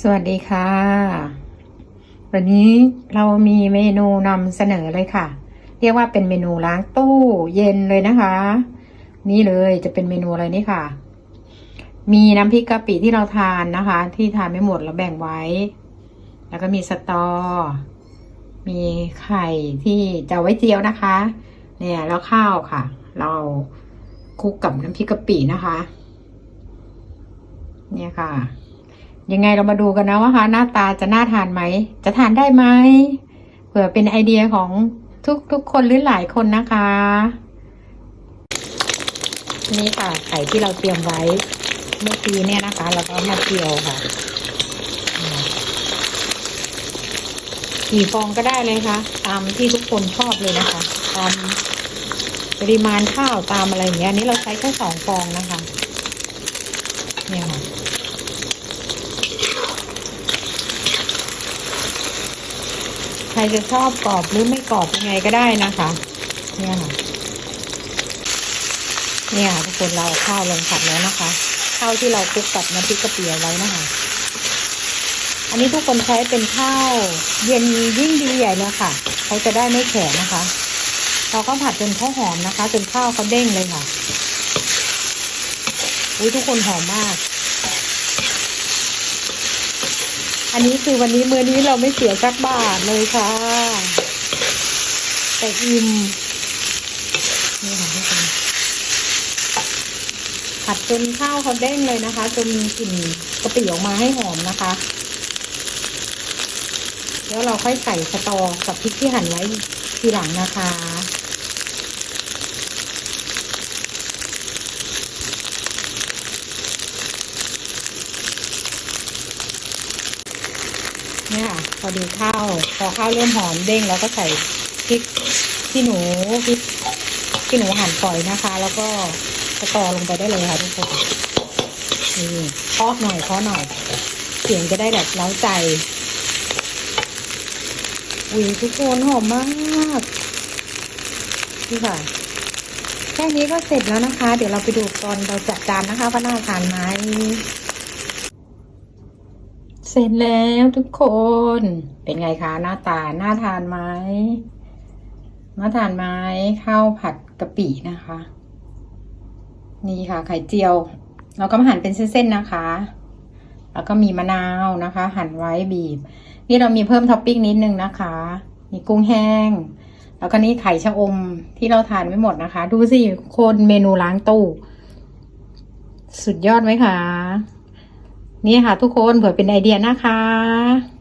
สวัสดีค่ะ วันนี้เรามีเมนูนำเสนอเลยค่ะ เรียกว่าเป็นเมนูล้างตู้เย็นเลยนะคะ นี่เลยจะเป็นเมนูอะไรนี่ค่ะ มีน้ำพริกกะปิที่เราทานนะคะ ที่ทานไม่หมดเราแบ่งไว้ แล้วก็มีสตอ มีไข่ที่จะไว้เจียวนะคะ เนี่ยแล้วข้าวค่ะ เราคลุกกับน้ำพริกกะปินะคะ เนี่ยค่ะ ยังไงเรามาดูกันนะว่าคะหน้าตาจะน่าทานไหม จะทานได้ไหมเผื่อเป็นไอเดียของทุกทุกคนหรือหลายคนนะคะ นี่ค่ะไข่ที่เราเตรียมไว้เมื่อกี้เนี่ยนะคะเราก็มาเจียวค่ะกี่ฟองก็ได้เลยค่ะ ตามที่ทุกคนชอบเลยนะคะตามปริมาณข้าวตามอะไรอย่างเงี้ยนนี้เราใช้แค่สองฟองนะคะ เนี่ยค่ะ ครจะชอบกรอบหรือไม่กรอบยังไงก็ได้นะคะ เนี่ยค่ะเนี่ยทุกคนเราเอาข้าวลงผัดแล้วนะคะข้าวที่เราคลุกกับน้ำพริกกะปิเอาไว้นะคะ อันนี้ทุกคนใช้เป็นข้าวเย็นยิ่งดีใหญ่เลยค่ะเขาจะได้ไม่แข็งนะคะ เราก็ผัดจนข้าวหอมนะคะจนข้าวเขาเด้งเลยค่ะอุ้ยทุกคนหอมมาก อันนี้คือวันนี้มื้อนี้เราไม่เสียสักบาทเลยค่ะ แต่อิ่มนี่ค่ะทุกคนผัดจนข้าวเขาเด้งเลยนะคะ จนมีกลิ่นกะปิออกมาให้หอมนะคะ แล้วเราค่อยใส่สตอกับพริกที่หั่นไว้ทีหลังนะคะ เนี่ยค่ะพอดูข้าวพอข้าวเริ่มหอมเด้งแล้วก็ใส่พริกที่หนูพริกที่หนูหั่นฝอยนะคะ แล้วก็สตอลงไปได้เลยค่ะทุกคนนี่เคาะหน่อยเคาะหน่อย เสียงจะได้แบบเล้าใจอุ้ยทุกคนหอมมากนี่ค่ะแค่นี้ก็เสร็จแล้วนะคะ เดี๋ยวเราไปดูตอนเราจัดจานนะคะว่าน่าทานไหม ร็จแล้วทุกคน เป็นไงคะหน้าตาน่าทานไหมน่าทานไหมข้าวผัดกะปินะคะ นี่ค่ะ ไข่เจียว เราก็มาหั่นเป็นเส้นๆนะคะ แล้วก็มีมะนาวนะคะ หั่นไว้บีบ นี่เรามีเพิ่มท็อปปิ้งนิดนึงนะคะ มีกุ้งแห้ง แล้วก็นี่ไข่ชะอมที่เราทานไม่หมดนะคะ ดูสิคนเมนูล้างตู้ สุดยอดไหมคะ นี่ค่ะทุกคนเผื่อเป็นไอเดียนะคะ